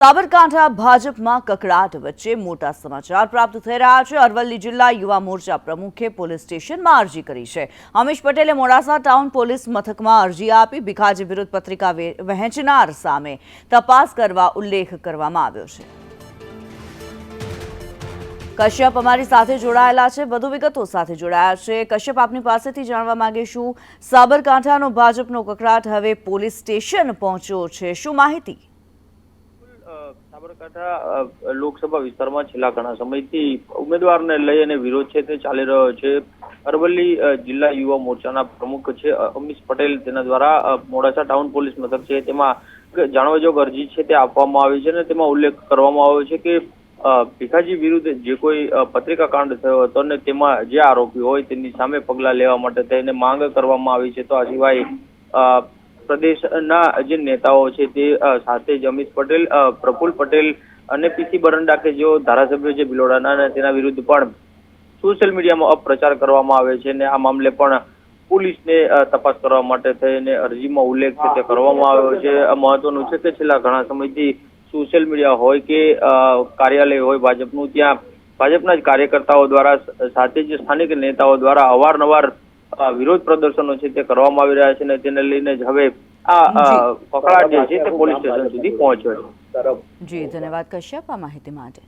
સાબરકાંઠા ભાજપમાં કકડાટ વચ્ચે મોટા સમાચાર પ્રાપ્ત થઈ રહ્યા છે. અરવલ્લી જિલ્લા યુવા મોરચા પ્રમુખે પોલીસ સ્ટેશનમાં અરજી કરી છે. અમીશ પટેલે મોડાસા ટાઉન પોલીસ મથકમાં અરજી આપી ભીખાજી વિરુદ્ધ પત્રિકા વહેંચનાર સામે તપાસ કરવા ઉલ્લેખ કરવામાં આવ્યો છે. કશ્યપ અમારી સાથે જોડાયેલા છે. વધુ વિગતો સાથે જોડાયા છે. કશ્યપ, આપની પાસેથી જાણવા માંગીશું, સાબરકાંઠાનો ભાજપનો કકડાટ હવે પોલીસ સ્ટેશન પહોંચ્યો છે. શું માહિતી? સાબરકાંઠા લોકસભા વિસ્તારમાં છેલ્લા ઘણા સમયથી ઉમેદવારને લઈ અને વિરોધ છે તે ચાલી રહ્યો છે. અરવલ્લી જિલ્લા યુવા મોરચાના પ્રમુખ છે અમીશ પટેલ. તેના દ્વારા મોડાસા ટાઉન પોલીસ મથક છે. તેમાં જાણવા જોગ અરજી છે તે આપવામાં આવી છે અને તેમાં ઉલ્લેખ કરવામાં આવ્યો છે કે ભીખાજી વિરુદ્ધ જે કોઈ પત્રિકા કાંડ થયો હતો અને તેમાં જે આરોપી હોય તેની સામે પગલાં લેવા માટે તેને માંગ કરવામાં આવી છે. તો આ સિવાય પ્રદેશના જે નેતાઓ છે તે સાથે જ અમિત પટેલ પ્રફુલ પટેલ અને પીસી બરંડા કે જેઓ ધારાસભ્યો છે ભિલોડાના તેના વિરુદ્ધ પણ સોશિયલ મીડિયામાં અપપ્રચાર કરવામાં આવે છે અને આ મામલે પણ પોલીસને તપાસ કરવા માટે થઈને અરજીમાં ઉલ્લેખ છે તે કરવામાં આવ્યો છે. મહત્વનું છે કે છેલ્લા ઘણા સમયથી સોશિયલ મીડિયા હોય કે કાર્યાલય હોય ભાજપનું, ત્યાં ભાજપના જ કાર્યકર્તાઓ દ્વારા સાથે જ સ્થાનિક નેતાઓ દ્વારા અવારનવાર વિરોધ પ્રદર્શનો છે તે કરવામાં આવી રહ્યા છે અને તેને લઈને જ હવે આ કકળાટ જે તે પોલીસ સ્ટેશન સુધી પહોંચ્યો જી ધન્યવાદ કશ્યપ આ માહિતી માટે.